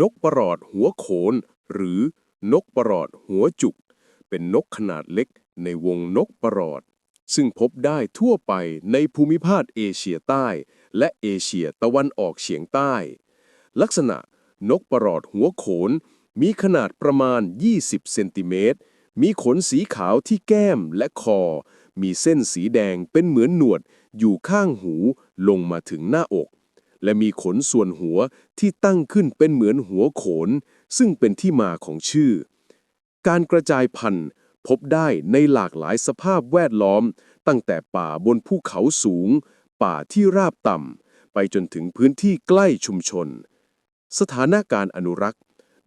นกประหลอดหัวโขน หรือนกประหลอดหัวจุก เป็นนกขนาดเล็กในวงนกประหลอด ซึ่งพบได้ทั่วไปในภูมิภาคเอเชียใต้ และเอเชียตะวันออกเฉียงใต้ ลักษณะนกประหลอดหัวโขน มีขนาดประมาณ 20 เซนติเมตร มีขนสีขาวที่แก้มและคอ มีเส้นสีแดงเป็นเหมือนหนวดอยู่ข้างหูลงมาถึงหน้าอก และมีขนส่วนหัวที่ตั้งขึ้นเป็นเหมือนหัวโขน ซึ่งเป็นที่มาของชื่อ การกระจายพันธุ์พบได้ในหลากหลายสภาพแวดล้อม ตั้งแต่ป่าบนภูเขาสูง ป่าที่ราบต่ำ ไปจนถึงพื้นที่ใกล้ชุมชน สถานะการอนุรักษ์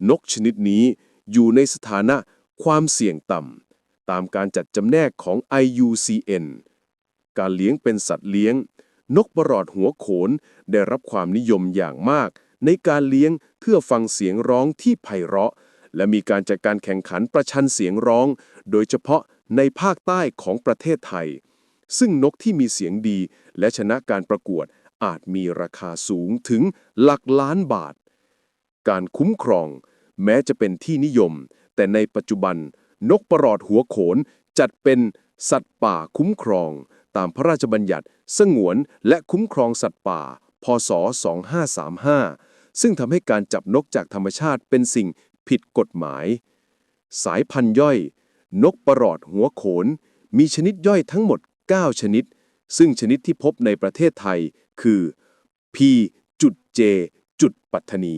นกชนิดนี้อยู่ในสถานะความเสี่ยงต่ำ ตามการจัดจำแนกของ IUCN การเลี้ยงเป็นสัตว์เลี้ยง นกประหลอดหัวโขนได้รับความนิยมอย่างมาก ในการเลี้ยงเพื่อฟังเสียงร้องที่ไพเราะ และมีการจัดการแข่งขันประชันเสียงร้อง โดยเฉพาะในภาคใต้ของประเทศไทย ซึ่งนกที่มีเสียงดีและชนะการประกวดอาจมีราคาสูงถึงหลักล้านบาท การคุ้มครอง แม้จะเป็นที่นิยม แต่ในปัจจุบันนกประหลอดหัวโขนจัดเป็นสัตว์ป่าคุ้มครอง ตามพระราชบัญญัติ สงวนและคุ้มครองสัตว์ป่า พศ 2535 ซึ่งทำให้การจับนกจากธรรมชาติเป็นสิ่งผิดกฎหมาย สายพันธุ์ย่อย นกประหลอดหัวโขน มีชนิดย่อยทั้งหมด 9 ชนิด ซึ่งชนิดที่พบในประเทศไทยคือ P จุด J จุดปัตตนี